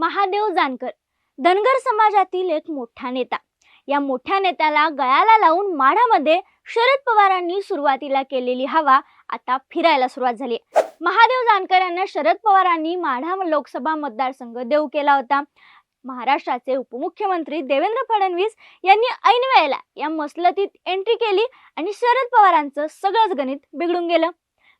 महादेव जानकर. धनगर समाजातील एक मोठा नेता. या मोठ्या नेत्याला गळ्याला लावून माढामध्ये शरद पवारांनी सुरुवातीला केलेली हवा आता फिरायला सुरुवात झाली. महादेव जानकर यांना शरद पवारांनी माढा लोकसभा मतदारसंघ देऊ केला होता. महाराष्ट्राचे उपमुख्यमंत्री देवेंद्र फडणवीस यांनी ऐन वेळेला या मसलतीत एंट्री केली आणि शरद पवारांचं सगळंच गणित बिघडून गेलं.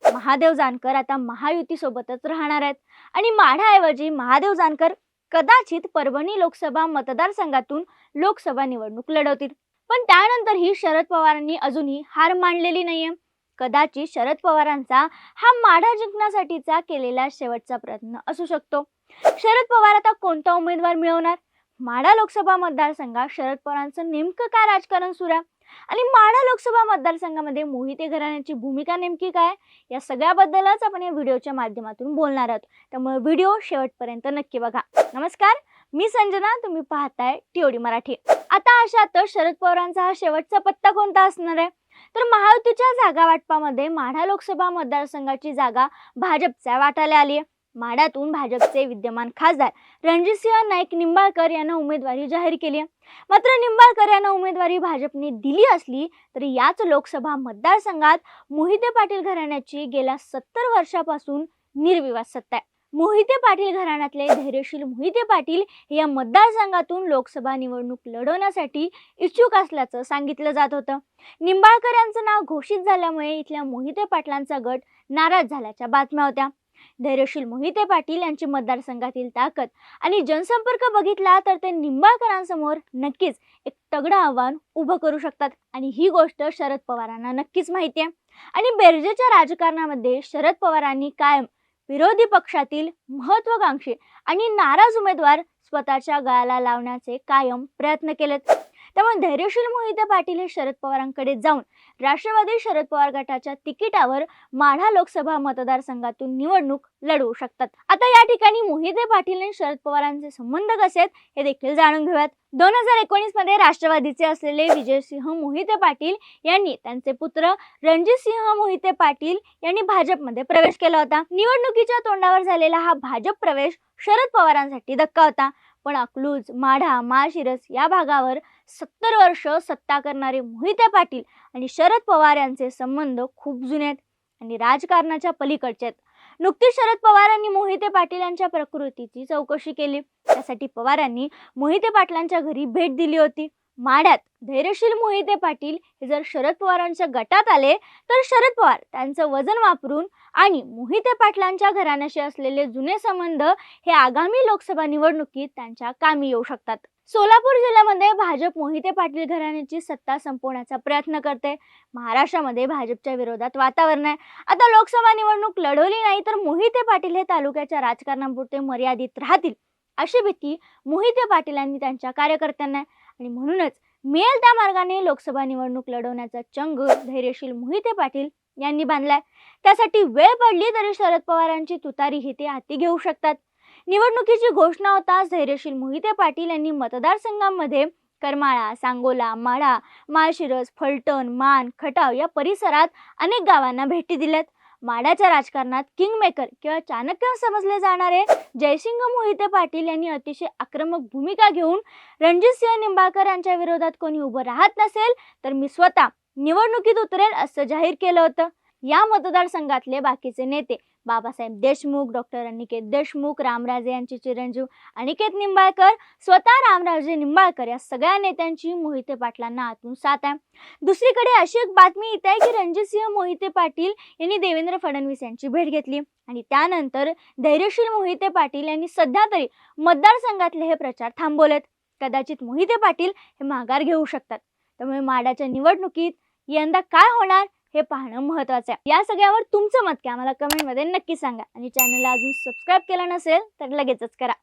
महादेव जानकर आता महायुतीसोबतच राहणार आहेत. आणि माढाऐवजी महादेव जानकर कदाचित परभणी लोकसभा मतदारसंघातून लोकसभा निवडणूक लढवतील. पण त्यानंतरही शरद पवारांनी अजूनही हार मानलेली नाहीये. कदाचित शरद पवारांचा हा माढा जिंकण्यासाठीचा केलेला शेवटचा प्रयत्न असू शकतो. शरद पवार आता कोणता उमेदवार मिळवणार? माढा लोकसभा मतदारसंघात शरद पवारांचं नेमकं काय राजकारण सुरू आहे? आणि माढा लोकसभा मतदारसंघामध्ये मोहिते घराण्याची भूमिका नेमकी काय? या सगळ्याबद्दलच आपण या व्हिडिओच्या माध्यमातून बोलणार आहोत. त्यामुळे व्हिडिओ शेवटपर्यंत नक्की बघा. नमस्कार मी संजना तुम्ही पाहताय टीओडी मराठी. आता अशातच शरद पवारांचा हा शेवटचा पत्ता कोणता असणार आहे? तर महायुतीच्या जागा वाटपामध्ये माढा लोकसभा मतदारसंघाची जागा भाजपच्या वाटायला आली आहे. माडातून भाजपचे विद्यमान खासदार रणजितसिंह नाईक निंबाळकर यांना उमेदवारी जाहीर केली आहे. मात्र निंबाळकर यांना उमेदवारी भाजपने दिली असली तरी याच लोकसभा मतदारसंघात मोहिते पाटील घराण्याची गेल्या सत्तर वर्षापासून निर्विवाद सत्ता आहे. मोहिते पाटील घराण्यातले धैर्यशील मोहिते पाटील या मतदारसंघातून लोकसभा निवडणूक लढवण्यासाठी इच्छुक असल्याचं सांगितलं जात होतं. निंबाळकर यांचं नाव घोषित झाल्यामुळे इथल्या मोहिते पाटलांचा गट नाराज झाल्याच्या बातम्या होत्या. धैर्यशील मोहिते पाटील यांची मतदारसंघातील ताकद आणि जनसंपर्क बघितला तर ते निंबाळकरांसमोर नक्कीच एक तगडं आव्हान उभं करू शकतात. आणि ही गोष्ट शरद पवारांना नक्कीच माहिती आहे. आणि बेरजेच्या राजकारणामध्ये शरद पवारांनी कायम विरोधी पक्षातील महत्वाकांक्षी आणि नाराज उमेदवार स्वतःच्या गळाला लावण्याचे कायम प्रयत्न केलेत. त्यामुळे धैर्यशील मोहिते पाटील हे शरद पवारांकडे जाऊन राष्ट्रवादी शरद पवार गटाच्या तिकिटावर माढा लोकसभा मतदारसंघातून निवडणूक लढवू शकतात. आता या ठिकाणी मोहिते पाटील आणि शरद पवारांचे संबंध कसे आहेत हे देखील जाणून घेऊयात. दोन हजार एकोणीसमध्ये राष्ट्रवादीचे असलेले विजयसिंह मोहिते पाटील यांनी त्यांचे पुत्र रणजितसिंह मोहिते पाटील यांनी भाजपमध्ये प्रवेश केला होता. निवडणुकीच्या तोंडावर झालेला हा भाजप प्रवेश शरद पवारांसाठी धक्का होता. पण अकलूज माढा माळशिरस या भागावर सत्तर वर्ष सत्ता करणारे मोहिते पाटील आणि शरद पवार यांचे संबंध खूप जुने आहेत आणि राजकारणाच्या पलीकडचे आहेत. नुकतीच शरद पवारांनी मोहिते पाटील यांच्या प्रकृतीची चौकशी केली. त्यासाठी पवारांनी मोहिते पाटलांच्या घरी भेट दिली होती. माढ्यात धैर्यशील मोहिते पाटील हे जर शरद पवारांच्या गटात आले तर शरद पवार त्यांचं वजन वापरून आणि मोहिते पाटलांच्या घराण्याशी असलेले जुने संबंध हे आगामी लोकसभा निवडणुकीत त्यांच्या कामी येऊ शकतात. सोलापूर जिल्ह्यामध्ये भाजप मोहिते पाटील घराण्याची सत्ता संपवण्याचा प्रयत्न करते. महाराष्ट्रामध्ये भाजपच्या विरोधात वातावरण आहे. आता लोकसभा निवडणूक लढवली नाही तर मोहिते पाटील हे तालुक्याच्या राजकारणापुरते मर्यादित राहतील अशी भीती मोहिते पाटीलांनी त्यांच्या कार्यकर्त्यांना आणि म्हणूनच मिळेल त्या मार्गाने लोकसभा निवडणूक लढवण्याचा चंग धैर्यशील मोहिते पाटील यांनी बांधलाय. त्यासाठी वेळ पडली तरी शरद पवारांची तुतारी ही ते हाती घेऊ शकतात. निवडणुकीची घोषणा होताच धैर्यशील मोहिते पाटील यांनी मतदारसंघामध्ये करमाळा सांगोला माढा माळशिरस फलटण मान खटाव या परिसरात अनेक गावांना भेटी दिल्यात. माडाच्या राजकारणात किंगमेकर किंवा चाणक्य समजले जाणारे जयसिंग मोहिते पाटील यांनी अतिशय आक्रमक भूमिका घेऊन रणजित सिंह निंबाळकर यांच्या विरोधात कोणी उभं राहत नसेल तर मी स्वतः निवडणुकीत उतरेल असं जाहीर केलं होतं. या मतदारसंघातले बाकीचे नेते बाबासाहेब देशमुख डॉक्टर अनिकेत देशमुख रामराजे यांचे चिरंजीव अनिकेत निंबाळकर स्वतः रामराजे निंबाळकर या सगळ्या नेत्यांची मोहिते पाटलांना आतून साथ आहे. दुसरीकडे अशी एक बातमी येत आहे की रणजितसिंह मोहिते पाटील यांनी देवेंद्र फडणवीस यांची भेट घेतली आणि त्यानंतर धैर्यशील मोहिते पाटील यांनी सध्या तरी मतदारसंघातले हे प्रचार थांबवलेत. कदाचित मोहिते पाटील हे माघार घेऊ शकतात. त्यामुळे माडाच्या निवडणुकीत यंदा काय होणार हे पाहणं महत्वाचं आहे. या सगळ्यावर तुमचं मत काय आम्हाला कमेंटमध्ये नक्की सांगा. आणि चॅनलला अजून सबस्क्राईब केलं नसेल तर लगेचच करा.